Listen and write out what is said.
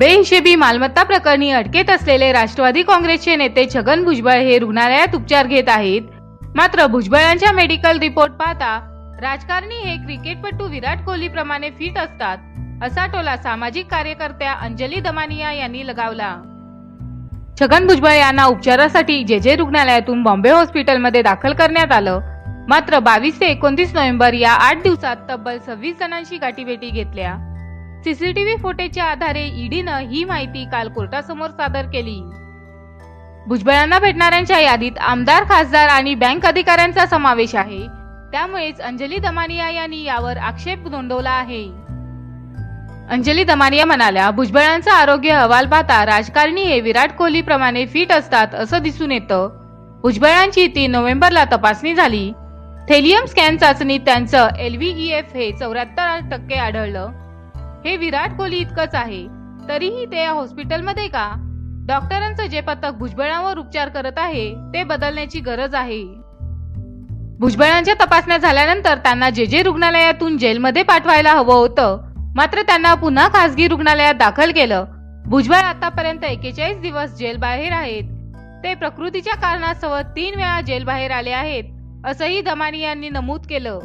बेहिशेबी मालमत्ता प्रकरणी अटकेत असलेले राष्ट्रवादी काँग्रेसचे नेते छगन भुजबळ हे रुग्णालयात उपचार घेत आहेत. मात्र भुजबळांच्या मेडिकल रिपोर्ट पाहता राजकारणी हे क्रिकेटपटू विराट कोहली प्रमाणे फिट असतात असा टोला सामाजिक कार्यकर्त्या अंजली दमानिया यांनी लगावला. छगन भुजबळ यांना उपचारासाठी जे जे रुग्णालयातून बॉम्बे हॉस्पिटलमध्ये दाखल करण्यात आलं. मात्र बावीस ते एकोणतीस नोव्हेंबर या आठ दिवसात तब्बल सव्वीस जणांशी गाठीभेटी घेतल्या. सीसीटीव्ही फुटेजच्या आधारे ईडीनं ही माहिती काल कोर्टासमोर सादर केली. भुजबळांना भेटणाऱ्यांच्या यादीत आमदार खासदार आणि बँक अधिकाऱ्यांचा समावेश आहे. त्यामुळेच अंजली दमानिया यांनी यावर आक्षेप नोंदवला आहे. अंजली दमानिया म्हणाल्या भुजबळांचा आरोग्य अहवाल पाहता राजकारणी हे विराट कोहली प्रमाणे फिट असतात असं दिसून येतं. भुजबळांची तीन नोव्हेंबरला तपासणी झाली. थेलियम स्कॅन चाचणीत त्यांचं एलव्हीईएफ हे चौऱ्याहत्तर टक्के आढळलं. हे विराट कोहली इतकंच आहे. तरीही ते या हॉस्पिटलमध्ये का? डॉक्टरांचं जे पथक भुजबळांवर उपचार करत आहे ते बदलण्याची गरज आहे. भुजबळांच्या तपासण्या झाल्यानंतर त्यांना जे जे रुग्णालयातून जेलमध्ये पाठवायला हवं होतं मात्र त्यांना पुन्हा खासगी रुग्णालयात दाखल केलं. भुजबळ आतापर्यंत एकेचाळीस दिवस जेल बाहेर आहेत. ते प्रकृतीच्या कारणासह तीन वेळा जेल बाहेर आले आहेत असंही दमानी यांनी नमूद केलं.